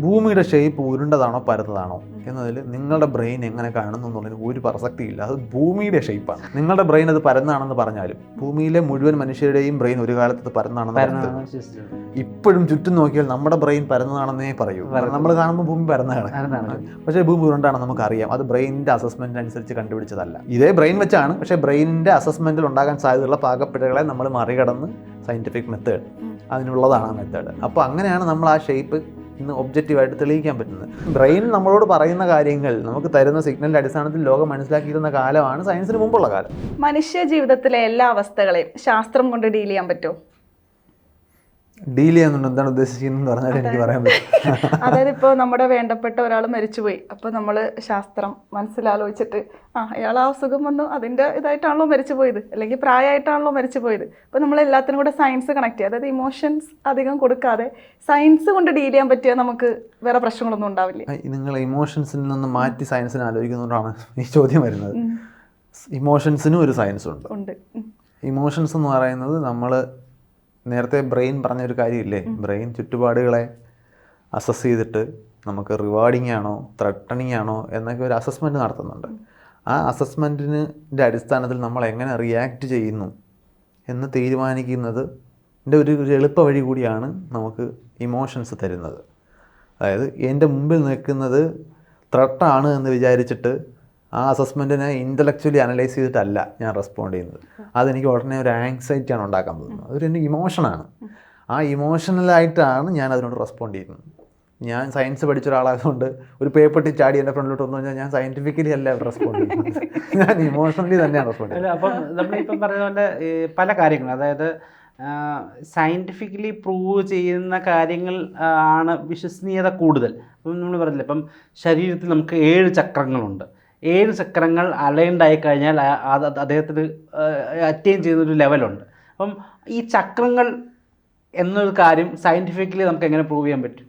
ഭൂമിയുടെ ഷേപ്പ് ഉരുണ്ടതാണോ പരന്നതാണോ എന്നതിൽ നിങ്ങളുടെ ബ്രെയിൻ എങ്ങനെ കാണുന്നു എന്നുള്ളതിന് ഒരു പ്രസക്തിയില്ല അത് ഭൂമിയുടെ ഷേപ്പാണ് നിങ്ങളുടെ ബ്രെയിൻ അത് പരന്നാണെന്ന് പറഞ്ഞാലും ഭൂമിയിലെ മുഴുവൻ മനുഷ്യരുടെയും ബ്രെയിൻ ഒരു കാലത്ത് പരന്നാണെന്ന് പരന്നാണ് ഇപ്പോഴും ചുറ്റും നോക്കിയാൽ നമ്മുടെ ബ്രെയിൻ പരന്നതാണെന്നേ പറയൂ. നമ്മൾ കാണുമ്പോൾ ഭൂമി പരന്നതാണ്. പക്ഷേ ഭൂമി ഉരുണ്ടാണെന്ന് നമുക്കറിയാം. അത് ബ്രെയിനിന്റെ അസസ്മെന്റ് അനുസരിച്ച് കണ്ടുപിടിച്ചതല്ല. ഇതേ ബ്രെയിൻ വെച്ചാണ്. പക്ഷേ ബ്രെയിനിന്റെ അസസ്മെന്റിൽ ഉണ്ടാകാൻ സാധ്യതയുള്ള പാകപ്പിഴകളെ നമ്മൾ മറികടന്ന് സയന്റിഫിക് മെത്തേഡ് അതിനുള്ളതാണ് ആ മെത്തേഡ് അപ്പോൾ അങ്ങനെയാണ് നമ്മൾ ആ ഷേപ്പ് ഇന്ന് ഒബ്ജക്റ്റീവായിട്ട് തെളിയിക്കാൻ പറ്റുന്നത്. ബ്രെയിൻ നമ്മളോട് പറയുന്ന കാര്യങ്ങൾ നമുക്ക് തരുന്ന സിഗ്നലിന്റെ അടിസ്ഥാനത്തിൽ ലോകം മനസ്സിലാക്കിയിരുന്ന കാലമാണ് സയൻസിന് മുമ്പുള്ള കാലം. മനുഷ്യ ജീവിതത്തിലെ എല്ലാ അവസ്ഥകളെയും ശാസ്ത്രം കൊണ്ട് ഡീൽ ചെയ്യാൻ പറ്റുമോ? ഡീൽ ചെയ്യുന്നുണ്ട്. എന്താണ് ഉദ്ദേശിക്കുന്നത് പറഞ്ഞാൽ എനിക്ക് പറയാൻ പറ്റും. അതായത് ഇപ്പോൾ നമ്മുടെ വേണ്ടപ്പെട്ട ഒരാൾ മരിച്ചുപോയി. അപ്പോൾ നമ്മൾ ശാസ്ത്രം മനസ്സിലാലോചിച്ചിട്ട് ആ അയാൾ ആ അസുഖം വന്നു. അതിന്റെ ഇതായിട്ടാണല്ലോ മരിച്ചു പോയത് അല്ലെങ്കിൽ പ്രായമായിട്ടാണല്ലോ മരിച്ചു പോയത് അപ്പോൾ നമ്മൾ എല്ലാത്തിനും കൂടെ സയൻസ് കണക്ട് ചെയ്യുക. അതായത് ഇമോഷൻസ് അധികം കൊടുക്കാതെ സയൻസ് കൊണ്ട് ഡീൽ ചെയ്യാൻ പറ്റിയ നമുക്ക് വേറെ പ്രശ്നങ്ങളൊന്നും ഉണ്ടാവില്ല. നിങ്ങൾ ഇമോഷൻസിൽ നിന്ന് മാറ്റി സയൻസിനെ ആലോചിക്കുന്നതുകൊണ്ടാണ് ഈ ചോദ്യം വരുന്നത്. ഇമോഷൻസിനും ഒരു സയൻസ് ഉണ്ട്. ഇമോഷൻസ് എന്ന് പറയുന്നത് നമ്മൾ നേരത്തെ ബ്രെയിൻ പറഞ്ഞൊരു കാര്യമില്ലേ? ബ്രെയിൻ ചുറ്റുപാടുകളെ അസസ് ചെയ്തിട്ട് നമുക്ക് റിവാർഡിങ് ആണോ ത്രട്ടണിങ് ആണോ എന്നൊക്കെ ഒരു അസസ്മെന്റ് നടത്തുന്നുണ്ട്. ആ അസസ്മെന്റിന്റെ അടിസ്ഥാനത്തിൽ നമ്മൾ എങ്ങനെ റിയാക്ട് ചെയ്യുന്നു എന്ന് തീരുമാനിക്കുന്നത് എന്റെ ഒരു ഒരു എളുപ്പ വഴി കൂടിയാണ് നമുക്ക് ഇമോഷൻസ് തരുന്നത്. അതായത് എന്റെ മുമ്പിൽ നിൽക്കുന്നത് ത്രട്ടാണ് എന്ന് വിചാരിച്ചിട്ട് ആ അസസ്മെന്റിനെ ഇന്റലക്ച്വലി അനലൈസ് ചെയ്തിട്ടല്ല ഞാൻ റെസ്പോണ്ട് ചെയ്യുന്നത്. അതെനിക്ക് ഉടനെ ഒരു ആങ്സൈറ്റിയാണ് ഉണ്ടാക്കാൻ പോകുന്നത്. അതൊരു എന്റെ ഇമോഷനാണ് ആ ഇമോഷണലായിട്ടാണ് ഞാൻ അതിനോട് റെസ്പോണ്ട് ചെയ്യുന്നത്. ഞാൻ സയൻസ് പഠിച്ച ഒരാളായതുകൊണ്ട് ഒരു പേപ്പർ ചാടി എന്റെ ഫ്രണ്ടിലോട്ട് വന്നു കഴിഞ്ഞാൽ ഞാൻ സയന്റിഫിക്കലി അല്ല റെസ്പോണ്ട് ചെയ്യുന്നത്. ഞാൻ ഇമോഷണലി തന്നെയാണ് റെസ്പോണ്ട് ചെയ്യുന്നത്. അപ്പം നമ്മളിപ്പം പറഞ്ഞ പോലെ പല കാര്യങ്ങളും അതായത് സയന്റിഫിക്കലി പ്രൂവ് ചെയ്യുന്ന കാര്യങ്ങൾ ആണ് വിശ്വസനീയത കൂടുതൽ. അപ്പം നമ്മൾ പറഞ്ഞില്ല ഇപ്പം ശരീരത്തിൽ നമുക്ക് ഏഴ് ചക്രങ്ങളുണ്ട്. ഏഴ് ചക്രങ്ങൾ അലൈൻഡ് ആയി കഴിഞ്ഞാൽ അത് അദ്ദേഹത്തിന് അറ്റൈൻ ചെയ്യുന്നൊരു ലെവലുണ്ട് അപ്പം ഈ ചക്രങ്ങൾ എന്നൊരു കാര്യം സയന്റിഫിക്കലി നമുക്ക് എങ്ങനെ പ്രൂവ് ചെയ്യാൻ പറ്റും?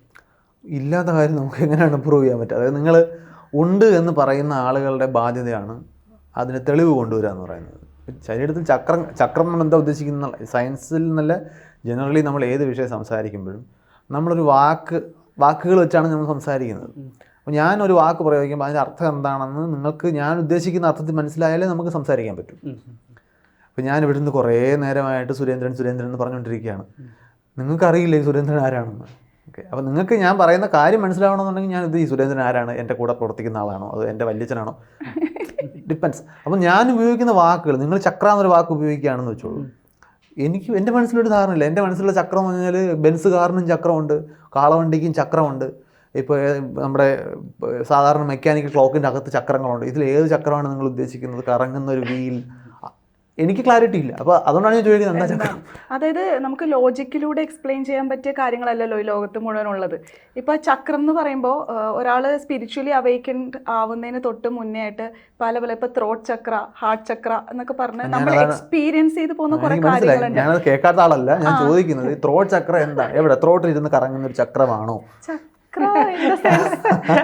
ഇല്ലാത്ത കാര്യം നമുക്ക് എങ്ങനെയാണ് പ്രൂവ് ചെയ്യാൻ പറ്റുക? അതായത് നിങ്ങൾ ഉണ്ട് എന്ന് പറയുന്ന ആളുകളുടെ ബാധ്യതയാണ് അതിന് തെളിവ് കൊണ്ടുവരിക എന്ന് പറയുന്നത്. ശരീരത്തിൽ ചക്രം ചക്രം നമ്മൾ എന്താ ഉദ്ദേശിക്കുന്ന സയൻസിൽ നിന്നല്ല ജനറലി നമ്മൾ ഏത് വിഷയം സംസാരിക്കുമ്പോഴും നമ്മളൊരു വാക്ക് വാക്കുകൾ വെച്ചാണ് നമ്മൾ സംസാരിക്കുന്നത്. അപ്പോൾ ഞാനൊരു വാക്ക് പ്രയോഗിക്കുമ്പോൾ അതിന്റെ അർത്ഥം എന്താണെന്ന് നിങ്ങൾക്ക് ഞാൻ ഉദ്ദേശിക്കുന്ന അർത്ഥത്തിൽ മനസ്സിലായാലേ നമുക്ക് സംസാരിക്കാൻ പറ്റും. അപ്പോൾ ഞാൻ ഇവിടുന്ന് കുറേ നേരമായിട്ട് സുരേന്ദ്രൻ സുരേന്ദ്രൻ എന്ന് പറഞ്ഞുകൊണ്ടിരിക്കുകയാണ്. നിങ്ങൾക്കറിയില്ല ഈ സുരേന്ദ്രൻ ആരാണെന്ന്? ഓക്കെ. അപ്പോൾ നിങ്ങൾക്ക് ഞാൻ പറയുന്ന കാര്യം മനസ്സിലാവണമെന്നുണ്ടെങ്കിൽ ഞാൻ ഇത് ഈ സുരേന്ദ്രൻ ആരാണ്? എന്റെ കൂടെ പ്രവർത്തിക്കുന്ന ആളാണോ? അത് എന്റെ വല്യച്ഛനാണോ? ഡിപ്പെൻസ് അപ്പോൾ ഞാൻ ഉപയോഗിക്കുന്ന വാക്കുകൾ നിങ്ങൾ ചക്ര എന്നൊരു വാക്ക് ഉപയോഗിക്കുകയാണെന്ന് വെച്ചോളൂ. എനിക്ക് എന്റെ മനസ്സിലൊരു ധാരണയില്ല. എന്റെ മനസ്സിലുള്ള ചക്രം എന്ന് പറഞ്ഞാൽ ബെൻസ് കാറിനും ചക്രമുണ്ട് കാളവണ്ടിക്കും ചക്രമുണ്ട്. ഇപ്പോൾ നമ്മുടെ സാധാരണ മെക്കാനിക്കൽ ക്ലോക്കിന്റെ അകത്ത് ചക്രങ്ങളുണ്ട്. ഇതിൽ ഏത് ചക്രമാണ് നിങ്ങൾ ഉദ്ദേശിക്കുന്നത്? കറങ്ങുന്ന ഒരു വീൽ. എനിക്ക് ക്ലാരിറ്റി ഇല്ല. അപ്പോൾ അതുകൊണ്ടാണ് ഞാൻ ചോദിക്കുന്നത് എന്താ ചക്രം? അതായത് നമുക്ക് ലോജിക്കിലൂടെ എക്സ്പ്ലെയിൻ ചെയ്യാൻ പറ്റിയ കാര്യങ്ങളല്ലല്ലോ ഈ ലോകത്ത് മുഴുവൻ ഉള്ളത്. ഇപ്പൊ ചക്രം എന്ന് പറയുമ്പോൾ ഒരാൾ സ്പിരിച്വലി അവൈക്കൻഡ് ആവുന്നതിന് തൊട്ട് മുന്നേ ആയിട്ട് പല പല ഇപ്പൊ ത്രോട്ട് ചക്ര ഹാർട്ട് ചക്ര എന്നൊക്കെ പറഞ്ഞ് നമ്മൾ എക്സ്പീരിയൻസ് ചെയ്ത് പോകുന്ന കുറെ കാര്യങ്ങളുണ്ട് ഞാനത് കേൾക്കാത്ത ആളല്ല. ഞാൻ ചോദിക്കുന്നത് ത്രോട്ട് ചക്രം എന്താ? എവിടെ? ത്രോട്ടിൽ ഇരുന്ന് കറങ്ങുന്ന ഒരു ചക്രമാണോ?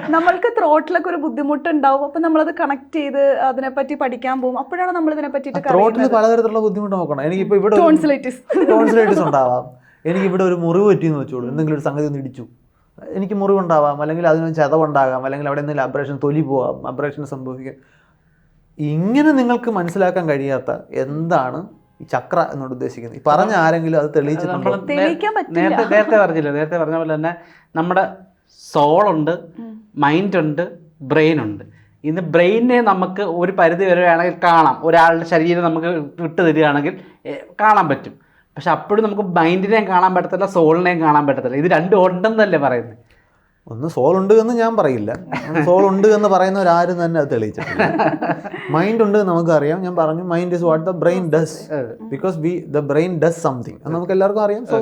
നമ്മൾക്ക് ത്രോട്ടിലൊക്കെ ഒരു ബുദ്ധിമുട്ടുണ്ടാവും. അപ്പൊ നമ്മളത് കണക്ട് ചെയ്ത് അതിനെപ്പറ്റി പഠിക്കാൻ പോകും. അപ്പോഴാണ് നമ്മൾ ഇതിനെ പറ്റിയിട്ട് ത്രോട്ടിൽ പലതരത്തിലുള്ള ബുദ്ധിമുട്ട് നോക്കണം. എനിക്ക് ഇവിടെ ഒരു- ടോൺസിലൈറ്റിസ് ടോൺസിലൈറ്റിസ് ഉണ്ടാവാം. എനിക്ക് ഇവിടെ ഒരു മുറിവ് പറ്റിയെന്ന് വെച്ചോളൂ. എന്തെങ്കിലും ഒരു സംഗതി ഒന്ന് ഇടിച്ചു. എനിക്ക് മുറിവുണ്ടാവാം. അല്ലെങ്കിൽ അതിന് ചതവുണ്ടാകാം. അല്ലെങ്കിൽ അവിടെ എന്തെങ്കിലും അബ്രേഷൻ തൊലി പോവാം. അബ്രേഷൻ സംഭവിക്കാം ഇങ്ങനെ നിങ്ങൾക്ക് മനസ്സിലാക്കാൻ കഴിയാത്ത എന്താണ് ഈ ചക്ര എന്നോട് ഉദ്ദേശിക്കുന്നത്? പറഞ്ഞ ആരെങ്കിലും അത് തെളിയിച്ചിട്ടുണ്ടോ? നമ്മൾ തെളിയിക്കാൻ പറ്റില്ല. നേരത്തെ നേരത്തെ പറഞ്ഞില്ല? നേരത്തെ പറഞ്ഞ പോലെ തന്നെ നമ്മുടെ സോളുണ്ട് മൈൻഡ് ഉണ്ട് ബ്രെയിൻ ഉണ്ട് ഇന്ന് ബ്രെയിനെ നമുക്ക് ഒരു പരിധി വരെ വേണമെങ്കിൽ കാണാം. ഒരാളുടെ ശരീരം നമുക്ക് വിട്ടു തരികയാണെങ്കിൽ കാണാൻ പറ്റും. പക്ഷെ അപ്പോഴും നമുക്ക് മൈൻഡിനെയും കാണാൻ പറ്റത്തില്ല സോളിനെയും കാണാൻ പറ്റത്തില്ല. ഇത് രണ്ടും ഉണ്ടെന്നല്ലേ പറയുന്നത്? ഒന്ന് സോൾ ഉണ്ട് എന്ന് ഞാൻ പറയില്ല. സോൾ ഉണ്ട് എന്ന് പറയുന്നവരാരും തന്നെ അത് തെളിയിച്ചിട്ടില്ല. മൈൻഡ് ഉണ്ട് എന്ന് നമുക്കറിയാം. ഞാൻ പറഞ്ഞു mind is what the brain does. Because we the brain does something. എന്ന് നമുക്ക് എല്ലാവർക്കും അറിയാം. So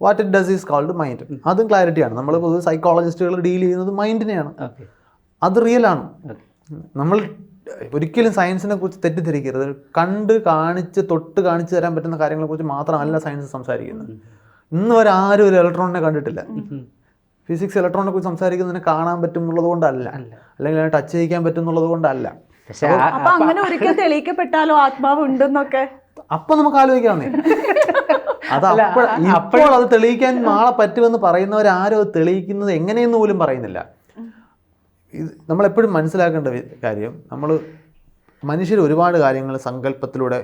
what it does is called mind അതും ക്ലാരിറ്റിയാണ് നമ്മൾ പൊതുവെ സൈക്കോളജിസ്റ്റുകൾ ഡീൽ ചെയ്യുന്നത് മൈൻഡിനെയാണ് അത് അത് റിയലാണ് നമ്മൾ ഒരിക്കലും സയൻസിനെ കുറിച്ച് തെറ്റിദ്ധരിക്കരുത്. കണ്ട് കാണിച്ച് തൊട്ട് കാണിച്ചു തരാൻ പറ്റുന്ന കാര്യങ്ങളെ കുറിച്ച് മാത്രമല്ല സയൻസ് സംസാരിക്കുന്നത്. ഇന്ന് വരെ ആരും ഒരു ഇലക്ട്രോണിനെ കണ്ടിട്ടില്ല. ഫിസിക്സ് ഇലക്ട്രോണിനെ കുറിച്ച് സംസാരിക്കുന്നതിനെ കാണാൻ പറ്റും എന്നുള്ളത് കൊണ്ടല്ല അല്ലെങ്കിൽ അതിനെ ടച്ച് ചെയ്യിക്കാൻ പറ്റും എന്നുള്ളത് കൊണ്ടല്ല അങ്ങനെ ഒരിക്കൽ തെളിയിക്കപ്പെട്ടാലോ ആത്മാവ് ഉണ്ടെന്നൊക്കെ? അപ്പൊ നമുക്ക് ആലോചിക്കാവുന്നേ. അത് അപ്പോൾ അത് തെളിയിക്കാൻ നാളെ പറ്റുമെന്ന് പറയുന്നവർ അത് തെളിയിക്കുന്നത് എങ്ങനെയെന്ന് പോലും പറയുന്നില്ല. ഇത് നമ്മളെപ്പോഴും മനസ്സിലാക്കേണ്ട കാര്യം നമ്മൾ മനുഷ്യർ ഒരുപാട് കാര്യങ്ങൾ സങ്കല്പത്തിലൂടെ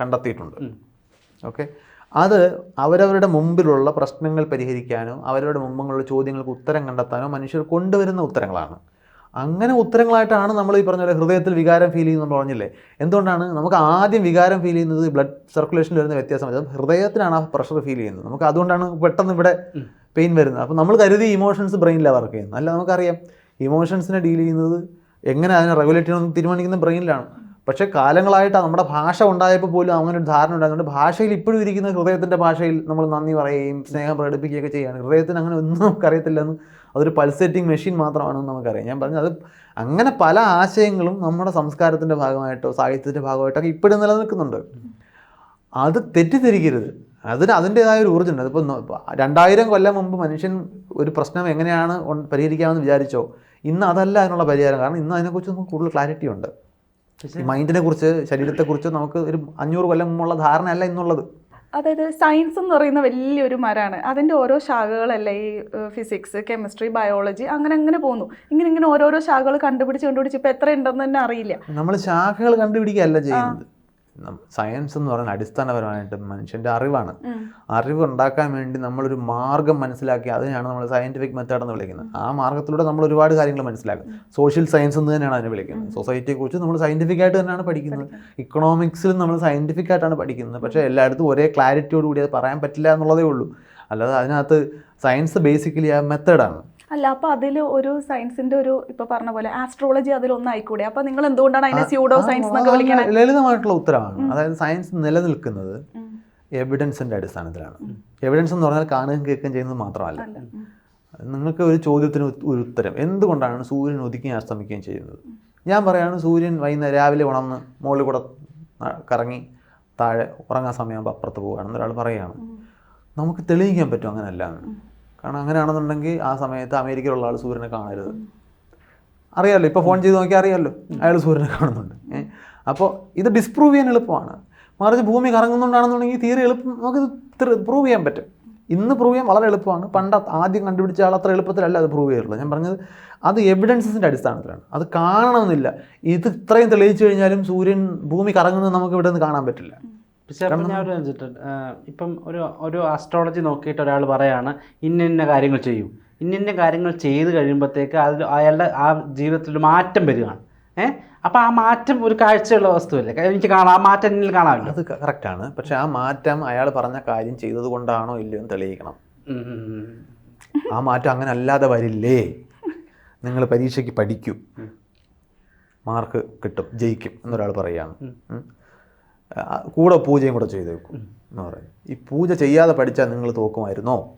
കണ്ടെത്തിയിട്ടുണ്ട്. ഓക്കെ? അത് അവരവരുടെ മുമ്പിലുള്ള പ്രശ്നങ്ങൾ പരിഹരിക്കാനോ അവരവരുടെ മുമ്പിലുള്ള ചോദ്യങ്ങൾക്ക് ഉത്തരം കണ്ടെത്താനോ മനുഷ്യർ കൊണ്ടുവരുന്ന ഉത്തരങ്ങളാണ്. അങ്ങനെ ഉത്തരങ്ങളായിട്ടാണ് നമ്മൾ ഈ പറഞ്ഞ പോലെ ഹൃദയത്തിൽ വികാരം ഫീൽ ചെയ്യുന്നത് പറഞ്ഞില്ലേ? എന്തുകൊണ്ടാണ്? നമുക്ക് ആദ്യം വികാരം ഫീൽ ചെയ്യുന്നത് ബ്ലഡ് സർക്കുലേഷനിൽ വരുന്ന വ്യത്യാസം അത് ഹൃദയത്തിനാണ് ആ പ്രഷർ ഫീൽ ചെയ്യുന്നത്. നമുക്ക് അതുകൊണ്ടാണ് പെട്ടെന്ന് ഇവിടെ പെയിൻ വരുന്നത്. അപ്പോൾ നമ്മൾ കരുതി ഇമോഷൻസ് ബ്രെയിനിലാണ് വർക്ക് ചെയ്യുന്നത്. അല്ല നമുക്കറിയാം. ഇമോഷൻസിനെ ഡീൽ ചെയ്യുന്നത് എങ്ങനെ അതിനെ റെഗുലേറ്റ് ചെയ്യണമെന്ന് തീരുമാനിക്കുന്നത് ബ്രെയിനിലാണ് പക്ഷേ കാലങ്ങളായിട്ട് നമ്മുടെ ഭാഷ ഉണ്ടായപ്പോൾ പോലും അങ്ങനെ ഒരു ധാരണ ഉണ്ടാകുന്നുണ്ട് ഭാഷയിൽ ഇപ്പോഴും ഇരിക്കുന്ന ഹൃദയത്തിന്റെ ഭാഷയിൽ നമ്മൾ നന്ദി പറയുകയും സ്നേഹം പ്രകടിപ്പിക്കുകയൊക്കെ ചെയ്യുകയാണ്. ഹൃദയത്തിന് അങ്ങനെ ഒന്നും നമുക്കറിയത്തില്ലെന്ന് അതൊരു പൾസേറ്റിംഗ് മെഷീൻ മാത്രമാണെന്ന് നമുക്കറിയാം. ഞാൻ പറഞ്ഞത് അത് അങ്ങനെ പല ആശയങ്ങളും നമ്മുടെ സംസ്കാരത്തിന്റെ ഭാഗമായിട്ടോ സാഹിത്യത്തിന്റെ ഭാഗമായിട്ടൊക്കെ ഇപ്പോഴും നിലനിൽക്കുന്നുണ്ട്. അത് തെറ്റിദ്ധരിക്കരുത്. അതിന് അതിന്റേതായ ഒരു ഊർജമുണ്ട്. അതിപ്പോൾ രണ്ടായിരം കൊല്ലം മുമ്പ് മനുഷ്യൻ ഒരു പ്രശ്നം എങ്ങനെയാണ് പരിഹരിക്കാമെന്ന് വിചാരിച്ചോ ഇന്ന് അതല്ല അതിനുള്ള പരിഹാരം. കാരണം ഇന്ന് അതിനെക്കുറിച്ച് നമുക്ക് കൂടുതൽ ക്ലാരിറ്റി ഉണ്ട്. മൈൻഡിനെ കുറിച്ച് ശരീരത്തെക്കുറിച്ച് നമുക്ക് ഒരു അഞ്ഞൂറ് കൊല്ലം മുമ്പുള്ള ധാരണയല്ല ഇന്നുള്ളത്. അതായത് സയൻസ് എന്ന് പറയുന്ന വലിയൊരു മരമാണ് അതിന്റെ ഓരോ ശാഖകളല്ലേ ഈ ഫിസിക്സ് കെമിസ്ട്രി ബയോളജി അങ്ങനെ അങ്ങനെ പോകുന്നു. ഇങ്ങനെ ഇങ്ങനെ ഓരോരോ ശാഖകൾ കണ്ടുപിടിച്ച് കണ്ടുപിടിച്ച് ഇപ്പം എത്ര ഉണ്ടെന്ന് തന്നെ അറിയില്ല. നമ്മൾ ശാഖകൾ കണ്ടുപിടിക്കുകയല്ല ചെയ്യുന്നത്. സയൻസ് എന്ന് പറയുന്നത് അടിസ്ഥാനപരമായിട്ട് മനുഷ്യന്റെ അറിവാണ്. അറിവ് ഉണ്ടാക്കാൻ വേണ്ടി നമ്മളൊരു മാർഗം മനസ്സിലാക്കി അതിനാണ് നമ്മൾ സയന്റിഫിക് മെത്തേഡ് എന്ന് വിളിക്കുന്നത്. ആ മാർഗത്തിലൂടെ നമ്മൾ ഒരുപാട് കാര്യങ്ങൾ മനസ്സിലാക്കും. സോഷ്യൽ സയൻസ് എന്ന് തന്നെയാണ് അതിനെ വിളിക്കുന്നത്. സൊസൈറ്റിയെ കുറിച്ച് നമ്മൾ സയന്റിഫിക് ആയിട്ട് തന്നെയാണ് പഠിക്കുന്നത്. ഇക്കണോമിക്സിലും നമ്മൾ സയന്റിഫിക് ആയിട്ടാണ് പഠിക്കുന്നത്. പക്ഷേ എല്ലായിടത്തും ഒരേ ക്ലാരിറ്റിയോടുകൂടി അത് പറയാൻ പറ്റില്ല എന്നുള്ളതേ ഉള്ളൂ. അല്ലാതെ അതിനകത്ത് സയൻസ് ബേസിക്കലി ആ മെത്തേഡാണ് അല്ല അപ്പൊ അതിൽ ഒരു സയൻസിന്റെ ഒരു ഇപ്പൊ പറഞ്ഞ പോലെ ആസ്ട്രോളജി അതിലൊന്നായിക്കൂടെ? അപ്പൊ നിങ്ങൾ എന്തുകൊണ്ടാണ് അതിനെ സ്യൂഡോ സയൻസ് എന്നൊക്കെ വിളിക്കണേ? ലളിതമായിട്ടുള്ള ഉത്തരമാണ്. അതായത് സയൻസ് നിലനിൽക്കുന്നത് എവിഡൻസിന്റെ അടിസ്ഥാനത്തിലാണ്. എവിഡൻസ് എന്ന് പറഞ്ഞാൽ കാണുകയും കേൾക്കുകയും ചെയ്യുന്നത് മാത്രമല്ല. നിങ്ങൾക്ക് ഒരു ചോദ്യത്തിന് ഒരു ഉത്തരം. എന്തുകൊണ്ടാണ് സൂര്യൻ ഉദിക്കുകയും അസ്തമിക്കുകയും ചെയ്യുന്നത്? ഞാൻ പറയാണ് സൂര്യൻ വൈകുന്നേരം രാവിലെ ഉണർന്ന് മുകളിൽ കൂടെ കറങ്ങി താഴെ ഉറങ്ങാൻ സമയമാകുമ്പോൾ അപ്പുറത്ത് പോവുകയാണെന്ന് ഒരാൾ പറയുകയാണ് നമുക്ക് തെളിയിക്കാൻ പറ്റും അങ്ങനെയല്ല. കാരണം അങ്ങനെയാണെന്നുണ്ടെങ്കിൽ ആ സമയത്ത് അമേരിക്കയിലുള്ള ആൾ സൂര്യനെ കാണരുത്. അറിയാമല്ലോ ഇപ്പോൾ ഫോൺ ചെയ്ത് നോക്കിയാൽ അറിയാമല്ലോ അയാൾ സൂര്യനെ കാണുന്നുണ്ട്. അപ്പോൾ ഇത് ഡിസ്പ്രൂവ് ചെയ്യാൻ എളുപ്പമാണ്. മറിച്ച് ഭൂമി കറങ്ങുന്നുണ്ടാണെന്നുണ്ടെങ്കിൽ തീരെ എളുപ്പം നമുക്കിത് പ്രൂവ് ചെയ്യാൻ പറ്റും. ഇന്ന് പ്രൂവ് ചെയ്യാൻ വളരെ എളുപ്പമാണ്. പണ്ട് ആദ്യം കണ്ടുപിടിച്ച ആൾ അത്ര എളുപ്പത്തിലല്ല അത് പ്രൂവ് ചെയ്യാറുള്ളത്. ഞാൻ പറഞ്ഞത് അത് എവിഡൻസസിന്റെ അടിസ്ഥാനത്തിലാണ്. അത് കാണണമെന്നില്ല. ഇത് ഇത്രയും തെളിയിച്ചു കഴിഞ്ഞാലും സൂര്യൻ ഭൂമി കറങ്ങുന്നത് നമുക്ക് ഇവിടെ നിന്ന് കാണാൻ പറ്റില്ല. ഞാൻ ഒരു ഇപ്പം ഒരു ഒരു ആസ്ട്രോളജി നോക്കിയിട്ട് ഒരാൾ പറയാണ് ഇന്ന ഇന്ന കാര്യങ്ങൾ ചെയ്യും. ഇന്ന ഇന്ന കാര്യങ്ങൾ ചെയ്ത് കഴിയുമ്പോഴത്തേക്ക് അതിൽ അയാളുടെ ആ ജീവിതത്തിൽ മാറ്റം വരികയാണ് ഏഹ് അപ്പം ആ മാറ്റം ഒരു കാഴ്ചയുള്ള വസ്തുവല്ലേ? എനിക്ക് കാണാം ആ മാറ്റം എന്നിൽ കാണാമല്ലോ. അത് കറക്റ്റാണ്. പക്ഷെ ആ മാറ്റം അയാൾ പറഞ്ഞ കാര്യം ചെയ്തത് കൊണ്ടാണോ ഇല്ലയോ എന്ന് തെളിയിക്കണം. ആ മാറ്റം അങ്ങനെ അല്ലാതെ വരില്ലേ? നിങ്ങൾ പരീക്ഷയ്ക്ക് പഠിക്കും. മാർക്ക് കിട്ടും ജയിക്കും എന്നൊരാൾ പറയുകയാണ് കൂടെ പൂജയും കൂടെ ചെയ്തു വെക്കും എന്ന് പറയും. ഈ പൂജ ചെയ്യാതെ പഠിച്ചാൽ നിങ്ങൾ തോക്കുമായിരുന്നോ?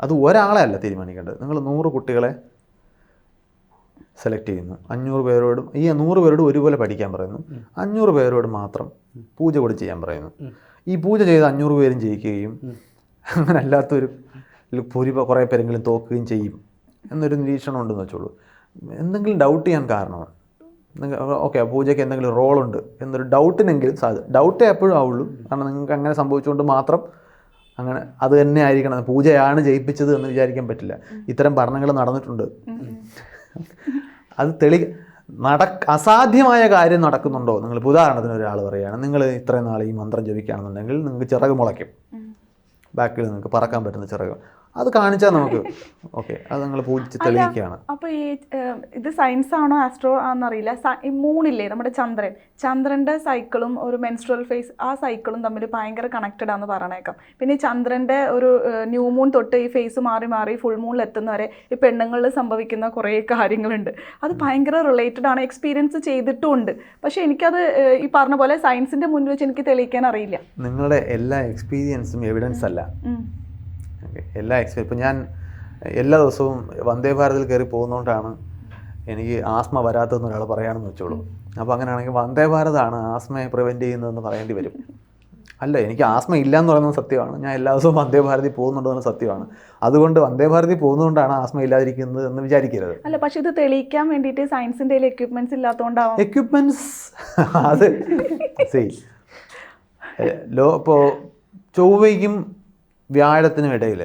അത് ഒരാളെ അല്ല തീരുമാനിക്കേണ്ടത്. നിങ്ങൾ നൂറ് കുട്ടികളെ സെലക്ട് ചെയ്യുന്നു. അഞ്ഞൂറ് പേരോടും ഈ നൂറ് പേരോടും ഒരുപോലെ പഠിക്കാൻ പറയുന്നു. അഞ്ഞൂറ് പേരോട് മാത്രം പൂജ കൂടി ചെയ്യാൻ പറയുന്നു. ഈ പൂജ ചെയ്ത് അഞ്ഞൂറ് പേരും ജയിക്കുകയും അങ്ങനെ അല്ലാത്തൊരു ഭൂരിപ കുറേ പേരെങ്കിലും തോക്കുകയും ചെയ്യും എന്നൊരു നിരീക്ഷണം ഉണ്ടെന്ന് വെച്ചോളൂ. എന്തെങ്കിലും ഡൗട്ട് ചെയ്യാൻ കാരണമാണ്. ഓക്കെ പൂജയ്ക്ക് എന്തെങ്കിലും റോളുണ്ട് എന്നൊരു ഡൗട്ടിനെങ്കിലും സാധ്യത ഡൗട്ടേ എപ്പോഴും ആവുള്ളൂ. കാരണം നിങ്ങൾക്ക് അങ്ങനെ സംഭവിച്ചുകൊണ്ട് മാത്രം അങ്ങനെ അത് തന്നെ ആയിരിക്കണം. പൂജയാണ് ജയിപ്പിച്ചത് എന്ന് വിചാരിക്കാൻ പറ്റില്ല. ഇത്തരം പഠനങ്ങൾ നടന്നിട്ടുണ്ട്. അത് തെളി നട അസാധ്യമായ കാര്യം നടക്കുന്നുണ്ടോ? നിങ്ങൾ ഉദാഹരണത്തിന് ഒരാൾ പറയുകയാണ് നിങ്ങൾ ഇത്രയും നാൾ ഈ മന്ത്രം ജപിക്കുകയാണെന്നുണ്ടെങ്കിൽ നിങ്ങൾക്ക് ചിറക് മുളയ്ക്കും. ബാക്കിൽ നിങ്ങൾക്ക് പറക്കാൻ പറ്റുന്ന ചിറക് അത് കാണിച്ചാൽ നമുക്ക്. ഓക്കെ അത് നിങ്ങൾ പൂജിച്ച് തെളിയിക്കുകയാണ്. അപ്പൊ ഈ ഇത് സയൻസ് ആണോ ആസ്ട്രോ ആണെന്നറിയില്ല. മൂണില്ലേ നമ്മുടെ ചന്ദ്രൻ. ചന്ദ്രന്റെ സൈക്കിളും ഒരു മെൻസ്ട്രൽ ഫേസ് ആ സൈക്കിളും തമ്മിൽ ഭയങ്കര കണക്റ്റഡ് ആണെന്ന് പറയണേക്കാം പിന്നെ ചന്ദ്രന്റെ ഒരു ന്യൂ മൂൺ തൊട്ട് ഈ ഫേസ് മാറി മാറി ഫുൾ മൂണിൽ എത്തുന്നവരെ ഈ പെണ്ണുങ്ങളിൽ സംഭവിക്കുന്ന കുറേ കാര്യങ്ങളുണ്ട്. അത് ഭയങ്കര റിലേറ്റഡ് ആണ്. എക്സ്പീരിയൻസ് ചെയ്തിട്ടുമുണ്ട്. പക്ഷെ എനിക്കത് ഈ പറഞ്ഞ പോലെ സയൻസിന്റെ മുന്നിൽ വെച്ച് എനിക്ക് തെളിയിക്കാൻ അറിയില്ല. നിങ്ങളുടെ എല്ലാ എക്സ്പീരിയൻസും എവിഡൻസ് അല്ല. എല്ലാ എക്സ്പീരിയൻസ് ഇപ്പം ഞാൻ എല്ലാ ദിവസവും വന്ദേ ഭാരതിൽ കയറി പോകുന്നതുകൊണ്ടാണ് എനിക്ക് ആസ്മ വരാത്തതെന്ന് ഒരാൾ പറയാണെന്ന് വെച്ചോളൂ. അപ്പോൾ അങ്ങനെയാണെങ്കിൽ വന്ദേ ഭാരതാണ് ആസ്മയെ പ്രിവെന്റ് ചെയ്യുന്നതെന്ന് പറയേണ്ടി വരും. അല്ല എനിക്ക് ആസ്മ ഇല്ല എന്ന് പറയുന്നത് സത്യമാണ്. ഞാൻ എല്ലാ ദിവസവും വന്ദേ ഭാരതി പോകുന്നുണ്ടെന്ന് സത്യമാണ്. അതുകൊണ്ട് വന്ദേ ഭാരതി പോകുന്നതുകൊണ്ടാണ് ആസ്മ ഇല്ലാതിരിക്കുന്നത് എന്ന് വിചാരിക്കരുത്. അല്ല പക്ഷെ ഇത് തെളിയിക്കാൻ വേണ്ടിയിട്ട് സയൻസിന്റെ എക്യുപ്മെന്റ്സ് ഇല്ലാത്തതുകൊണ്ടാവും എക്യുപ്മെന്റ്സ് അത് ലോ ഇപ്പോൾ ചൊവ്വയ്ക്കും വ്യാഴത്തിനും ഇടയിൽ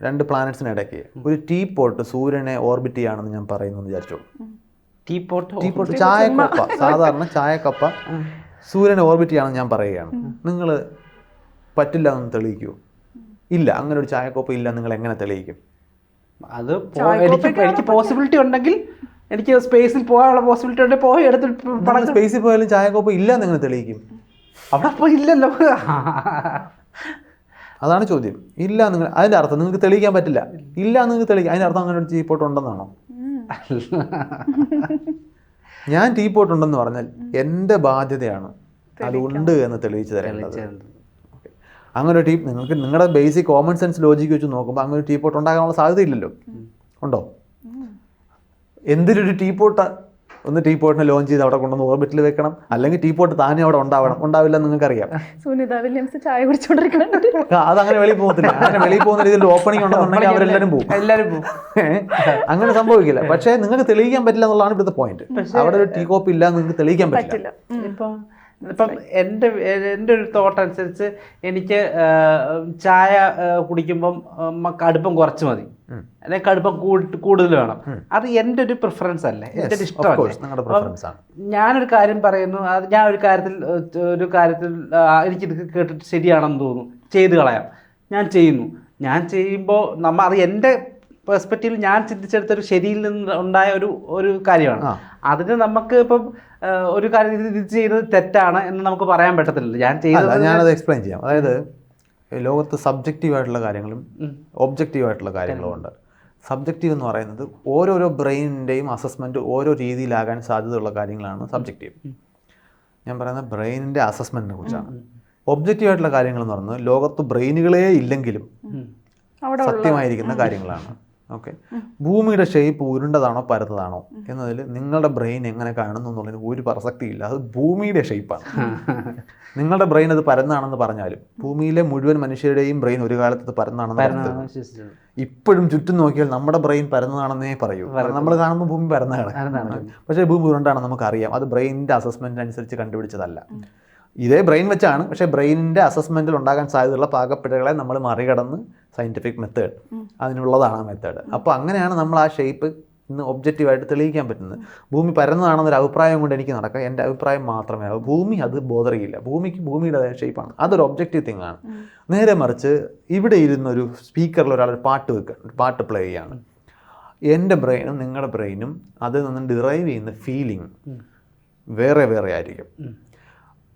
രണ്ട് പ്ലാനറ്റ്സിന് ഇടയ്ക്ക് ഒരു ടീ പോട്ട് സൂര്യനെ ഓർബിറ്റ് ചെയ്യാണെന്ന് ഞാൻ പറയുന്നു എന്ന് വിചാരിച്ചോളൂ ടീ പോട്ട് ടീ പോട്ട് ചായക്കപ്പ സാധാരണ ചായക്കപ്പ സൂര്യനെ ഓർബിറ്റ് ചെയ്യാണെന്ന് ഞാൻ പറയുകയാണ്. നിങ്ങൾ പറ്റില്ല എന്ന് തെളിയിക്കൂ. ഇല്ല അങ്ങനെ ഒരു ചായക്കപ്പ ഇല്ല നിങ്ങൾ എങ്ങനെ തെളിയിക്കും? അത് എനിക്ക് എനിക്ക് പോസിബിലിറ്റി ഉണ്ടെങ്കിൽ എനിക്ക് സ്പേസിൽ പോകാനുള്ള പോസിബിലിറ്റി ഉണ്ടെങ്കിൽ പോയി എടുത്ത് സ്പേസിൽ പോയാലും ചായക്കപ്പ ഇല്ല നിങ്ങൾ തെളിയിക്കും? അവിടെ അപ്പോൾ ഇല്ലല്ലോ. അതാണ് ചോദ്യം. ഇല്ല നിങ്ങൾ അതിന്റെ അർത്ഥം നിങ്ങൾക്ക് തെളിയിക്കാൻ പറ്റില്ല. ഇല്ല നിങ്ങൾക്ക് തെളിയിക്കാം അതിന്റെ അർത്ഥം അങ്ങനെ ഒരു ടീ പോട്ട് ഉണ്ടെന്നാണോ ഞാൻ ടീ പോട്ട് ഉണ്ടെന്ന് പറഞ്ഞാൽ എന്റെ ബാധ്യതയാണ് അതുണ്ട് എന്ന് തെളിയിച്ചു തരേണ്ടത്. അങ്ങനെ ഒരു ടീ നിങ്ങൾക്ക് നിങ്ങളുടെ ബേസിക് കോമൺ സെൻസ് ലോജിക്ക് വെച്ച് നോക്കുമ്പോൾ അങ്ങനെ ഒരു ടീ പോട്ട് ഉണ്ടാകാനുള്ള സാധ്യതയില്ലല്ലോ. ഉണ്ടോ? എന്തിനൊരു ടീ പോട്ട് ഒന്ന് ടീ പോട്ടിനെ ലോഞ്ച് ചെയ്ത് അവിടെ കൊണ്ടുവന്ന് ഓർബിറ്റിൽ വെക്കണം. അല്ലെങ്കിൽ ടീ പോട്ട് താനേ അവിടെ ഉണ്ടാവണം. ഉണ്ടാവില്ല നിങ്ങൾക്കറിയാം. സുനിത വില്യംസ് ചായ കുടിച്ചോണ്ടിരിക്കുന്നുണ്ട്. അതങ്ങനെ വെളിയിൽ പോകത്തില്ല. അങ്ങനെ വെളിയിൽ പോകുന്ന രീതിയിൽ ഓപ്പണിംഗ് ഉണ്ടെന്നുണ്ടെങ്കിൽ അവരെല്ലാവരും പോകും. എല്ലാവരും പോകും? അങ്ങനെ സംഭവിക്കില്ല. പക്ഷേ നിങ്ങൾക്ക് തെളിയിക്കാൻ പറ്റില്ല എന്നുള്ളതാണ് ഇവിടുത്തെ പോയിന്റ് അവിടെ ഒരു ടീ കോപ്പ് ഇല്ല നിങ്ങൾക്ക് തെളിയിക്കാൻ പറ്റില്ല. ഇപ്പം ഇപ്പം എന്റെ എന്റെ ഒരു തോട്ട് അനുസരിച്ച് എനിക്ക് ചായ കുടിക്കുമ്പം കടുപ്പം കുറച്ച് മതി. അല്ലെങ്കിൽ കടുപ്പം കൂടുതൽ വേണം. അത് എന്റെ ഒരു പ്രിഫറൻസ് അല്ലേ? എന്റെ ഒരു ഇഷ്ടമാണ് ഇഷ്ടമല്ലേ? ഞാനൊരു കാര്യം പറയുന്നു അത് ഞാൻ ഒരു കാര്യത്തിൽ ഒരു കാര്യത്തിൽ എനിക്കിത് കേട്ടിട്ട് ശരിയാണെന്ന് തോന്നുന്നു. ചെയ്ത് കളയാം. ഞാൻ ചെയ്യുന്നു. ഞാൻ ചെയ്യുമ്പോൾ നമ്മ അത് എന്റെ പെർസ്പെക്റ്റീവിൽ ഞാൻ ചിന്തിച്ചെടുത്തൊരു ശരിയിൽ നിന്ന് ഉണ്ടായ ഒരു ഒരു കാര്യമാണ്. അതിന് നമുക്ക് ഇപ്പം ഒരു കാര്യം ഇത് ചെയ്തത് ചെയ്യുന്നത് തെറ്റാണ് എന്ന് നമുക്ക് പറയാൻ പറ്റത്തില്ല ഞാൻ ചെയ്യുന്നത് ചെയ്തത് ഞാനത് എക്സ്പ്ലെയിൻ ചെയ്യാം. അതായത് ലോകത്ത് സബ്ജക്റ്റീവ് ആയിട്ടുള്ള കാര്യങ്ങളും ഒബ്ജക്റ്റീവ് ആയിട്ടുള്ള കാര്യങ്ങളും ഉണ്ട്. സബ്ജക്റ്റീവ് എന്ന് പറയുന്നത് ഓരോരോ ബ്രെയിനിന്റെയും അസസ്മെന്റ് ഓരോ രീതിയിലാകാൻ സാധ്യതയുള്ള കാര്യങ്ങളാണ് സബ്ജക്റ്റീവ് ഞാൻ പറയുന്നത് ബ്രെയിനിന്റെ അസസ്മെന്റിനെ കുറിച്ചാണ്. ഒബ്ജക്റ്റീവ് ആയിട്ടുള്ള കാര്യങ്ങൾ എന്ന് പറയുന്നത് ലോകത്ത് ബ്രെയിനുകളേ ഇല്ലെങ്കിലും സത്യമായിരിക്കുന്ന കാര്യങ്ങളാണ്. ഓക്കെ ഭൂമിയുടെ ഷേപ്പ് ഉരുണ്ടതാണോ പരത്തതാണോ എന്നതിൽ നിങ്ങളുടെ ബ്രെയിൻ എങ്ങനെ കാണുന്നു എന്നുള്ളതിന് ഒരു പ്രസക്തി ഇല്ല അത് ഭൂമിയുടെ ഷേപ്പാണ് നിങ്ങളുടെ ബ്രെയിൻ അത് പരന്നാണെന്ന് പറഞ്ഞാലും ഭൂമിയിലെ മുഴുവൻ മനുഷ്യരുടെയും ബ്രെയിൻ ഒരു കാലത്ത് പരന്നാണെന്ന് ഇപ്പോഴും ചുറ്റും നോക്കിയാൽ നമ്മുടെ ബ്രെയിൻ പരന്നതാണെന്നേ പറയൂ. നമ്മൾ കാണുമ്പോൾ ഭൂമി പരന്നതാണ്. പരന്നതാണ്. പക്ഷേ ഭൂമി ഉരുണ്ടാണെന്ന് നമുക്കറിയാം. അത് ബ്രെയിനിന്റെ അസസ്മെന്റ് അനുസരിച്ച് കണ്ടുപിടിച്ചതല്ല. ഇതേ ബ്രെയിൻ വെച്ചാണ്. പക്ഷേ ബ്രെയിനിന്റെ അസസ്മെന്റിൽ ഉണ്ടാകാൻ സാധ്യതയുള്ള പാകപ്പിഴകളെ നമ്മൾ മറികടന്ന് സയന്റിഫിക് മെത്തേഡ് അതിനുള്ളതാണ് ആ മെത്തേഡ് അപ്പോൾ അങ്ങനെയാണ് നമ്മൾ ആ ഷേപ്പ് ഇന്ന് ഒബ്ജക്റ്റീവായിട്ട് തെളിയിക്കാൻ പറ്റുന്നത്. ഭൂമി പരന്നതാണെന്നൊരു അഭിപ്രായം കൊണ്ട് എനിക്ക് നടക്കാം. എന്റെ അഭിപ്രായം മാത്രമേ ആവും ഭൂമി അത് ബോധറിയില്ല. ഭൂമിക്ക് ഭൂമിയുടേതായ ഷേപ്പാണ് അതൊരു ഒബ്ജക്റ്റീവ് തിങ് ആണ്. നേരെ മറിച്ച് ഇവിടെ ഇരുന്നൊരു സ്പീക്കറിൽ ഒരാൾ ഒരു പാട്ട് വെക്കുക ഒരു പാട്ട് പ്ലേ ചെയ്യാണ്. എന്റെ ബ്രെയിനും നിങ്ങളുടെ ബ്രെയിനും അതിൽ നിന്ന് ഡിറൈവ് ചെയ്യുന്ന ഫീലിംഗ് വേറെ വേറെ ആയിരിക്കും.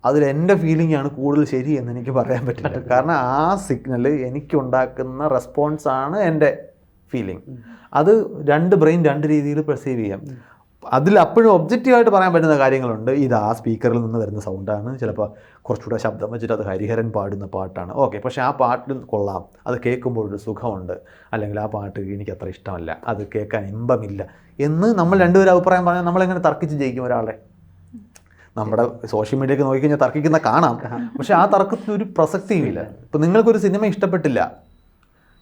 അതിൽ എന്റെ ഫീലിംഗ് ആണ് കൂടുതൽ ശരി എന്ന് എനിക്ക് പറയാൻ പറ്റില്ല. കാരണം ആ സിഗ്നൽ എനിക്കുണ്ടാക്കുന്ന റെസ്പോൺസ് ആണ് എന്റെ ഫീലിംഗ് അത് രണ്ട് ബ്രെയിൻ രണ്ട് രീതിയിൽ പെർസീവ് ചെയ്യാം. അതിൽ അപ്പോഴും ഒബ്ജക്റ്റീവായിട്ട് പറയാൻ പറ്റുന്ന കാര്യങ്ങളുണ്ട്. ഇത് ആ സ്പീക്കറിൽ നിന്ന് വരുന്ന സൗണ്ടാണ് ചിലപ്പോൾ കുറച്ചുകൂടെ ശബ്ദം വെച്ചിട്ട് അത് ഹരിഹരൻ പാടുന്ന പാട്ടാണ്. ഓക്കെ പക്ഷേ ആ പാട്ട് കൊള്ളാം. അത് കേൾക്കുമ്പോൾ ഒരു സുഖമുണ്ട്. അല്ലെങ്കിൽ ആ പാട്ട് എനിക്ക് അത്ര ഇഷ്ടമല്ല. അത് കേൾക്കാൻ ഇമ്പമില്ല എന്ന് നമ്മൾ രണ്ടുപേരും അഭിപ്രായം പറഞ്ഞാൽ നമ്മളെങ്ങനെ തർക്കിച്ച് ജയിക്കും ഒരാളെ? നമ്മുടെ സോഷ്യൽ മീഡിയയൊക്കെ നോക്കിക്കഴിഞ്ഞാൽ തർക്കിക്കുന്ന കാണാം. പക്ഷെ ആ തർക്കത്തിന് ഒരു പ്രസക്തിയുമില്ല. ഇപ്പം നിങ്ങൾക്കൊരു സിനിമ ഇഷ്ടപ്പെട്ടില്ല.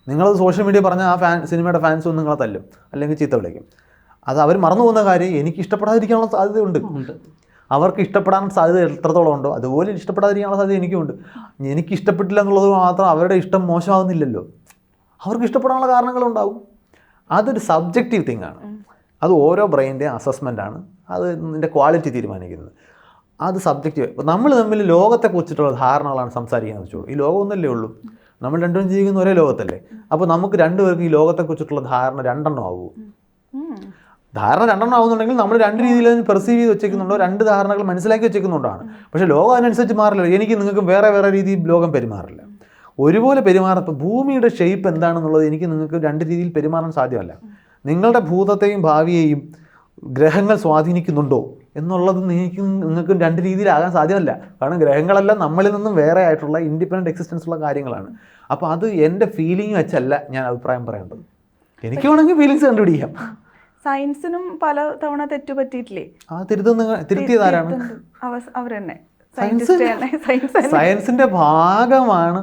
നിങ്ങളത് സോഷ്യൽ മീഡിയ പറഞ്ഞാൽ ആ ഫാൻ സിനിമയുടെ ഫാൻസ് ഒന്നും നിങ്ങളെ തല്ലും. അല്ലെങ്കിൽ ചീത്ത വിളിക്കും. അത് അവർ മറന്നു പോകുന്ന കാര്യം എനിക്ക് ഇഷ്ടപ്പെടാതിരിക്കാനുള്ള സാധ്യതയുണ്ട്. ഉണ്ട്. അവർക്ക് ഇഷ്ടപ്പെടാൻ സാധ്യത എത്രത്തോളം ഉണ്ടോ അതുപോലെ ഇഷ്ടപ്പെടാതിരിക്കാനുള്ള സാധ്യത എനിക്കുമുണ്ട് എനിക്ക് ഇഷ്ടപ്പെട്ടില്ല എന്നുള്ളത് മാത്രം അവരുടെ ഇഷ്ടം മോശമാകുന്നില്ലല്ലോ. അവർക്ക് ഇഷ്ടപ്പെടാനുള്ള കാരണങ്ങളുണ്ടാവും അതൊരു സബ്ജക്റ്റീവ് തിങ് ആണ്. അത് ഓരോ ബ്രെയിന്റെ അസസ്മെന്റ് ആണ്. അത് നിന്റെ ക്വാളിറ്റി തീരുമാനിക്കുന്നത്. അത് സബ്ജക്റ്റീവ് ഇപ്പോൾ നമ്മൾ തമ്മിൽ ലോകത്തെ കുറിച്ചിട്ടുള്ള ധാരണകളാണ് സംസാരിക്കുന്നത് വെച്ചോളൂ. ഈ ലോകം ഒന്നല്ലേ ഉള്ളൂ? നമ്മൾ രണ്ടും ജീവിക്കുന്ന ഒരേ ലോകത്തല്ലേ? അപ്പോൾ നമുക്ക് രണ്ടുപേർക്കും ഈ ലോകത്തെക്കുറിച്ചിട്ടുള്ള ധാരണ രണ്ടെണ്ണം ആവുമോ ധാരണ രണ്ടെണ്ണം ആവുന്നുണ്ടെങ്കിൽ നമ്മൾ രണ്ട് രീതിയിൽ അതിന് പെർസീവ് ചെയ്ത് വെച്ചേക്കുന്നുണ്ടോ രണ്ട് ധാരണകൾ മനസ്സിലാക്കി വെച്ചേക്കുന്നുണ്ടാണ്. പക്ഷേ ലോകം അതിനനുസരിച്ച് മാറില്ല. എനിക്ക് നിങ്ങൾക്ക് വേറെ വേറെ രീതിയിൽ ലോകം പെരുമാറില്ല. ഒരുപോലെ പെരുമാറുന്ന ഇപ്പോൾ ഭൂമിയുടെ ഷേപ്പ് എന്താണെന്നുള്ളത് എനിക്ക് നിങ്ങൾക്ക് രണ്ട് രീതിയിൽ പെരുമാറാൻ സാധ്യമല്ല. നിങ്ങളുടെ ഭൂതത്തെയും ഭാവിയെയും ഗ്രഹങ്ങൾ സ്വാധീനിക്കുന്നുണ്ടോ? എന്നുള്ളത് നിങ്ങൾക്ക് നിങ്ങൾക്കും രണ്ട് രീതിയിലാകാൻ സാധ്യമല്ല. കാരണം ഗ്രഹങ്ങളെല്ലാം നമ്മളിൽ നിന്നും വേറെ ആയിട്ടുള്ള ഇൻഡിപെൻഡന്റ് എക്സിസ്റ്റൻസ് ഉള്ള കാര്യങ്ങളാണ്. അപ്പോൾ അത് എന്റെ ഫീലിംഗ് വെച്ചല്ല ഞാൻ അഭിപ്രായം പറയേണ്ടത്. എനിക്ക് വേണമെങ്കിൽ ഫീലിങ്സ് കണ്ടുപിടിക്കാം. സയൻസിനും പല തവണ തെറ്റു പറ്റിയിട്ടില്ലേ? ആ തിരുത്തുന്ന തിരുത്തിയതാരാണ് അവർ തന്നെ സയൻസിന്റെ ഭാഗമാണ്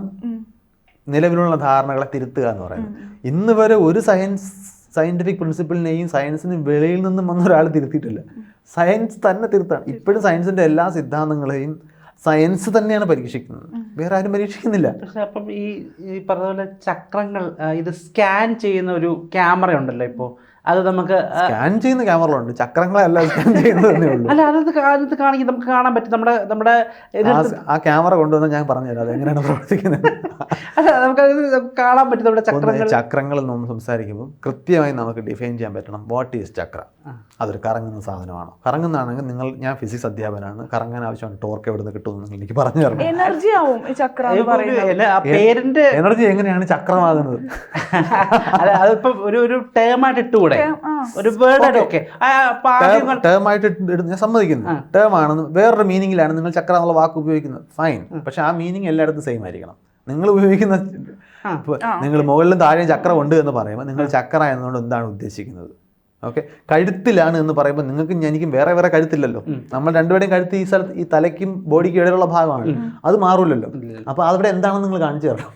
നിലവിലുള്ള ധാരണകളെ തിരുത്തുക എന്ന് പറയുന്നത്. ഇന്ന് വരെ ഒരു സയൻസ് സയന്റിഫിക് പ്രിൻസിപ്പിളിനെയും സയൻസിന് വെളിയിൽ നിന്നും വന്ന ഒരാൾ തിരുത്തിയിട്ടില്ല. സയൻസ് തന്നെ തിരുത്താണ്. ഇപ്പോഴും സയൻസിന്റെ എല്ലാ സിദ്ധാന്തങ്ങളെയും സയൻസ് തന്നെയാണ് പരീക്ഷിക്കുന്നത്. വേറെ ആരും പരീക്ഷിക്കുന്നില്ല. പക്ഷെ അപ്പം ഈ ഈ പറഞ്ഞ പോലെ ചക്രങ്ങൾ ഇത് സ്കാൻ ചെയ്യുന്ന ഒരു ക്യാമറ ഉണ്ടല്ലോ ഇപ്പോൾ അത് നമുക്ക് സ്കാൻ ചെയ്യുന്ന ക്യാമറകളുണ്ട് ചക്രങ്ങളല്ല സ്കാൻ ചെയ്യുന്നത് തന്നെ ഉള്ളൂ. അല്ല അത് അത് കാണിക്കും. നമുക്ക് കാണാൻ പറ്റും. നമ്മുടെ നമ്മുടെ ആ- ക്യാമറ കൊണ്ടുവന്ന് ഞാൻ പറഞ്ഞുതരാം. അത് എങ്ങനെയാണ് പ്രവർത്തിക്കുന്നത്. അല്ല നമുക്ക് കാണാൻ പറ്റും. നമ്മുടെ ചക്രങ്ങൾ ചക്രങ്ങൾ നമ്മൾ സംസാരിക്കുമ്പോൾ കൃത്യമായി നമുക്ക് ഡിഫൈൻ ചെയ്യാൻ പറ്റണം. What is chakra? അതൊരു കറങ്ങുന്ന സാധനമാണ്? കറങ്ങുന്നതാണെങ്കിൽ നിങ്ങൾ ഞാൻ ഫിസിക്സ് അധ്യാപനാണ് കറങ്ങാൻ ആവശ്യമാണ് ടോർക്ക് എവിടെ നിന്ന് കിട്ടുമെന്ന് എനിക്ക് പറഞ്ഞു തരണം. എനർജി ആവും ഈ ചക്ര എന്ന് പറയുന്നത്. പേരിന്റെ എനർജി എങ്ങനെയാണ് ചക്രമാകുന്നത്? അതിപ്പോ ഒരു ഒരു ടേം ആയിട്ട് ഇട്ടുകൂടെ. ഒരു ഞാൻ സമ്മതിക്കുന്നു. ടേം ആണെന്ന് വേറൊരു മീനിങ്ങിലാണ് നിങ്ങൾ ചക്ര എന്നുള്ള വാക്ക് ഉപയോഗിക്കുന്നത്. ഫൈൻ പക്ഷെ ആ മീനിങ് എല്ലായിടത്തും സെയിം ആയിരിക്കണം. നിങ്ങൾ ഉപയോഗിക്കുന്ന ഇപ്പൊ നിങ്ങൾ മുകളിലും താഴെയും ചക്രം ഉണ്ട് എന്ന് പറയുമ്പോൾ നിങ്ങൾ ചക്ര എന്നതുകൊണ്ട് എന്താണ് ഉദ്ദേശിക്കുന്നത്? ഓക്കെ കഴുത്തിലാണ് എന്ന് പറയുമ്പോൾ നിങ്ങൾക്ക് എനിക്കും വേറെ വേറെ കഴുത്തില്ലല്ലോ. നമ്മൾ രണ്ടുപേരുടെയും കഴുത്ത് ഈ സ്ഥലത്ത് ഈ തലയ്ക്കും ബോഡിക്കും ഇടയിലുള്ള ഭാഗമാണ്. അത് മാറൂലല്ലോ. അപ്പോൾ അവിടെ എന്താണെന്ന് നിങ്ങൾ കാണിച്ചു തരണം.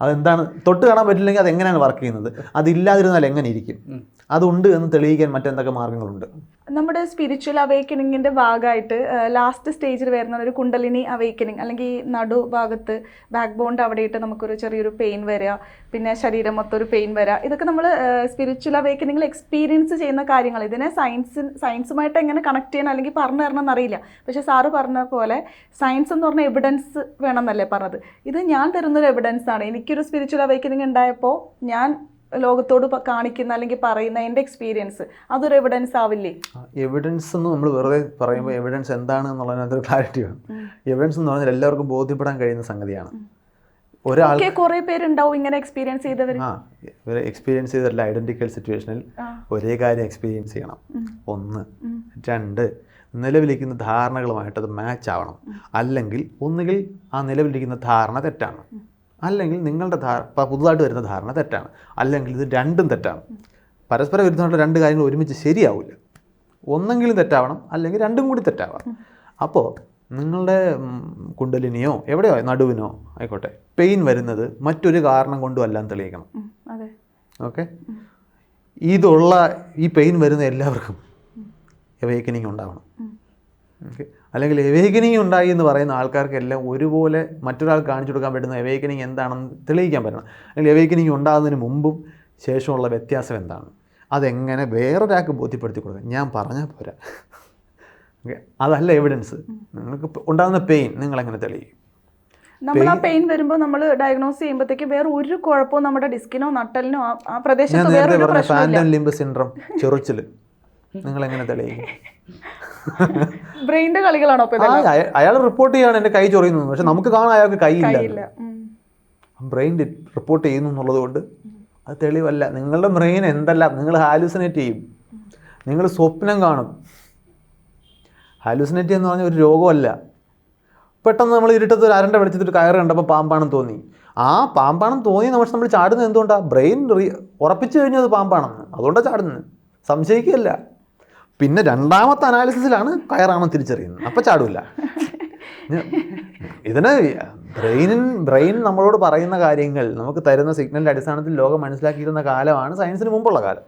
അതെന്താണ്? തൊട്ട് കാണാൻ പറ്റില്ലെങ്കിൽ അത് എങ്ങനെയാണ് വർക്ക് ചെയ്യുന്നത്? അതില്ലാതിരുന്നാൽ എങ്ങനെ ഇരിക്കും? അതുണ്ട് എന്ന് തെളിയിക്കാൻ മറ്റെന്തൊക്കെ മാർഗങ്ങളുണ്ട്? നമ്മുടെ സ്പിരിച്വൽ അവേക്കനിങ്ങിന്റെ ഭാഗമായിട്ട് ലാസ്റ്റ് സ്റ്റേജിൽ വരുന്ന ഒരു കുണ്ടലിനി അവേക്കനിങ് അല്ലെങ്കിൽ നടു ഭാഗത്ത് ബാക്ക് ബോണ്ട് അവിടെയിട്ട് നമുക്കൊരു ചെറിയൊരു പെയിൻ വരിക പിന്നെ ശരീരം മൊത്തം ഒരു പെയിൻ വരിക ഇതൊക്കെ നമ്മൾ സ്പിരിച്വൽ അവേക്കനിങ്ങിൽ എക്സ്പീരിയൻസ് ചെയ്യുന്ന കാര്യങ്ങൾ. ഇതിനെ സയൻസ് സയൻസുമായിട്ട് എങ്ങനെ കണക്ട് ചെയ്യണം അല്ലെങ്കിൽ പറഞ്ഞു തരണം എന്നറിയില്ല. പക്ഷേ സാറ് പറഞ്ഞ പോലെ സയൻസ് എന്ന് പറഞ്ഞ എവിഡൻസ് വേണമെന്നല്ലേ പറഞ്ഞത്. ഇത് ഞാൻ തരുന്നൊരു എവിഡൻസ് ആണ്. എനിക്കൊരു സ്പിരിച്വൽ അവേക്കനിങ് ഉണ്ടായപ്പോൾ ഞാൻ ലോകത്തോട് കാണിക്കുന്ന അല്ലെങ്കിൽ പറയുന്ന എന്റെ എക്സ്പീരിയൻസ് അതൊരു എവിഡൻസ് ആവില്ലേ? എവിഡൻസ് എന്ന് നമ്മൾ വെറുതെ പറയുമ്പോൾ എവിഡൻസ് എന്താണ് എന്നുള്ളതിനകത്ത് ഒരു ക്ലാരിറ്റി വേണം. എവിഡൻസ് എന്ന് പറഞ്ഞാൽ എല്ലാവർക്കും ബോധ്യപ്പെടാൻ കഴിയുന്ന സംഗതിയാണ്. ഒരാൾ ഒക്കെ കുറെ പേരുണ്ടാവും ഇങ്ങനെ എക്സ്പീരിയൻസ് ചെയ്തവർ ആ ഇവർ എക്സ്പീരിയൻസ് ചെയ്തല്ല ഐഡന്റിക്കൽ സിറ്റുവേഷനിൽ ഒരേ കാര്യം എക്സ്പീരിയൻസ് ചെയ്യണം. ഒന്ന് രണ്ട് നിലവിലിരിക്കുന്ന ധാരണകളുമായിട്ട് അത് മാച്ച് ആവണം അല്ലെങ്കിൽ ഒന്നുകിൽ ആ നിലവിലിരിക്കുന്ന ധാരണ തെറ്റാണ്. അല്ലെങ്കിൽ നിങ്ങളുടെ ധാ ഇപ്പം പുതുതായിട്ട് വരുന്ന ധാരണ തെറ്റാണ്. അല്ലെങ്കിൽ ഇത് രണ്ടും തെറ്റാണ്. പരസ്പര വിരുദ്ധമായിട്ടുള്ള രണ്ട് കാര്യങ്ങൾ ഒരുമിച്ച് ശരിയാവില്ല. ഒന്നെങ്കിലും തെറ്റാവണം അല്ലെങ്കിൽ രണ്ടും കൂടി തെറ്റാവണം അപ്പോൾ നിങ്ങളുടെ കുണ്ടലിനിയോ എവിടെയോ നടുവിനോ ആയിക്കോട്ടെ പെയിൻ വരുന്നത് മറ്റൊരു കാരണം കൊണ്ടും അല്ലാന്ന് തെളിയിക്കണം. ഓക്കെ? ഇതുള്ള ഈ പെയിൻ വരുന്ന എല്ലാവർക്കും എവേക്കനിങ് ഉണ്ടാവണം. ഓക്കെ? അല്ലെങ്കിൽ എവേക്കനിങ് ഉണ്ടായി എന്ന് പറയുന്ന ആൾക്കാർക്കെല്ലാം ഒരുപോലെ മറ്റൊരാൾ കാണിച്ചു കൊടുക്കാൻ പറ്റുന്ന എവേക്കനിങ് എന്താണെന്ന് തെളിയിക്കാൻ പറ്റണം. അല്ലെങ്കിൽ എവേക്കനിങ് ഉണ്ടാകുന്നതിന് മുമ്പും ശേഷമുള്ള വ്യത്യാസം എന്താണ്? അതെങ്ങനെ വേറൊരാൾക്ക് ബോധ്യപ്പെടുത്തി കൊടുക്കാം ഞാൻ പറഞ്ഞാൽ പോരാ. ഓക്കെ അതല്ല എവിഡൻസ് നിങ്ങൾക്ക് ഉണ്ടാകുന്ന പെയിൻ നിങ്ങൾ എങ്ങനെ തെളിയിക്കും? നമ്മൾ ആ പെയിൻ വരുമ്പോൾ നമ്മൾ ഡയഗ്നോസ് ചെയ്യുമ്പോഴത്തേക്ക് വേറെ ഒരു കുഴപ്പവും നമ്മുടെ ഡിസ്കിനോ നട്ടലിനോ ആ- പ്രദേശത്ത് വേറെ ലിംബ് സിൻഡ്രം ചെറുച്ചിൽ നിങ്ങളെങ്ങനെ തെളിയിക്കും? ബ്രെയിന്റെ കളികളാണോ അയാൾ റിപ്പോർട്ട് ചെയ്യാണ് എന്റെ കൈ ചൊറിയുന്നത്. പക്ഷെ നമുക്ക് കാണാൻ അയാൾക്ക് കൈയില്ല ഇല്ല ബ്രെയിൻ റിപ്പോർട്ട് ചെയ്യുന്നു എന്നുള്ളത് കൊണ്ട് അത് തെളിവല്ല. നിങ്ങളുടെ ബ്രെയിൻ എന്തല്ല നിങ്ങൾ ഹാലൂസിനേറ്റ് ചെയ്യും. നിങ്ങൾ സ്വപ്നം കാണും. ഹാലൂസിനേറ്റ് എന്ന് പറഞ്ഞ ഒരു രോഗമല്ല. പെട്ടെന്ന് നമ്മൾ ഇരുട്ടത്ത് ഒരു അരണ്ട വെളിച്ചത്തിൽ കയറി കയറ് കണ്ടപ്പോൾ പാമ്പാണെന്ന് തോന്നി. ആ പാമ്പാണെന്ന് തോന്നി നമ്മൾ നമ്മൾ ചാടുന്നത് എന്തുകൊണ്ടാണ് ബ്രെയിൻ ഉറപ്പിച്ചു കഴിഞ്ഞു അത് പാമ്പാണെന്ന്. അതുകൊണ്ടാണ് ചാടുന്നത്. സംശയിക്കുകയല്ല. പിന്നെ രണ്ടാമത്തെ അനാലിസിസിലാണ് കയറാണെന്ന് തിരിച്ചറിയുന്നത്. അപ്പം ചാടില്ല ഇതിന് ബ്രെയിനിൻ ബ്രെയിൻ നമ്മളോട് പറയുന്ന കാര്യങ്ങൾ നമുക്ക് തരുന്ന സിഗ്നലിന്റെ അടിസ്ഥാനത്തിൽ ലോകം മനസ്സിലാക്കിയിരുന്ന കാലമാണ് സയൻസിന് മുമ്പുള്ള കാലം.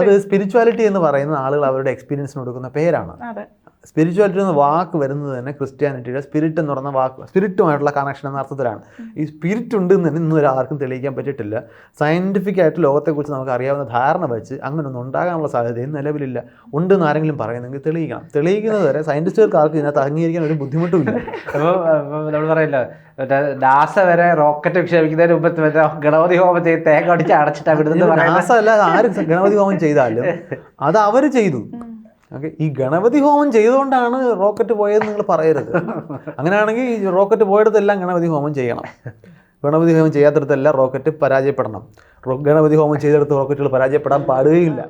അത് സ്പിരിച്വാലിറ്റി എന്ന് പറയുന്ന ആളുകൾ അവരുടെ എക്സ്പീരിയൻസിന് കൊടുക്കുന്ന പേരാണ്. അതെ. സ്പിരിച്വാലിറ്റി എന്ന വാക്ക് വരുന്നത് തന്നെ ക്രിസ്ത്യാനിറ്റിയുടെ സ്പിരിറ്റ് എന്ന് പറയുന്ന വാക്ക് സ്പിരിറ്റുമായിട്ടുള്ള കണക്ഷൻ എന്ന അർത്ഥത്തിലാണ്. ഈ സ്പിരിറ്റ് ഉണ്ട് എന്ന് തന്നെ ഇന്നും ഒരാർക്കും തെളിയിക്കാൻ പറ്റിയിട്ടില്ല സയന്റിഫിക് ആയിട്ട് ലോകത്തെക്കുറിച്ച് നമുക്ക് അറിയാവുന്ന ധാരണ വെച്ച് അങ്ങനെ ഒന്നും ഉണ്ടാകാനുള്ള സാധ്യതയും നിലവിലില്ല. ഉണ്ട് എന്ന് ആരെങ്കിലും പറയുന്നെങ്കിൽ തെളിയിക്കണം. തെളിയിക്കുന്നത് വരെ സയന്റിസ്റ്റുകൾക്ക് ആർക്കും ഇതിനകത്ത് അംഗീകരിക്കാൻ ഒരു ബുദ്ധിമുട്ടുമില്ല. അപ്പോൾ നമ്മൾ പറയല്ലോ. മറ്റേ നാസ വരെ റോക്കറ്റ് വിക്ഷേപിക്കുന്നതിന് മുമ്പ് മറ്റേ ഗണപതി ഹോമം ചെയ്ത് തേങ്ങ അടിച്ച് അടച്ചിട്ട് അവിടെ പറയുന്നത്. നാസ അല്ല ആര് ഗണപതി ഹോമം ചെയ്താലും അത് അവർ ചെയ്തു. ഓക്കെ ഈ ഗണപതി ഹോമം ചെയ്തുകൊണ്ടാണ് റോക്കറ്റ് പോയതെന്ന് നിങ്ങൾ പറയരുത്. അങ്ങനെയാണെങ്കിൽ ഈ റോക്കറ്റ് പോയിടത്തെല്ലാം ഗണപതി ഹോമം ചെയ്യണം. ഗണപതി ഹോമം ചെയ്യാത്തടത്തെല്ലാം റോക്കറ്റ് പരാജയപ്പെടണം. ഗണപതി ഹോമം ചെയ്തെടുത്ത് റോക്കറ്റുകൾ പരാജയപ്പെടാൻ പാടുകയില്ല.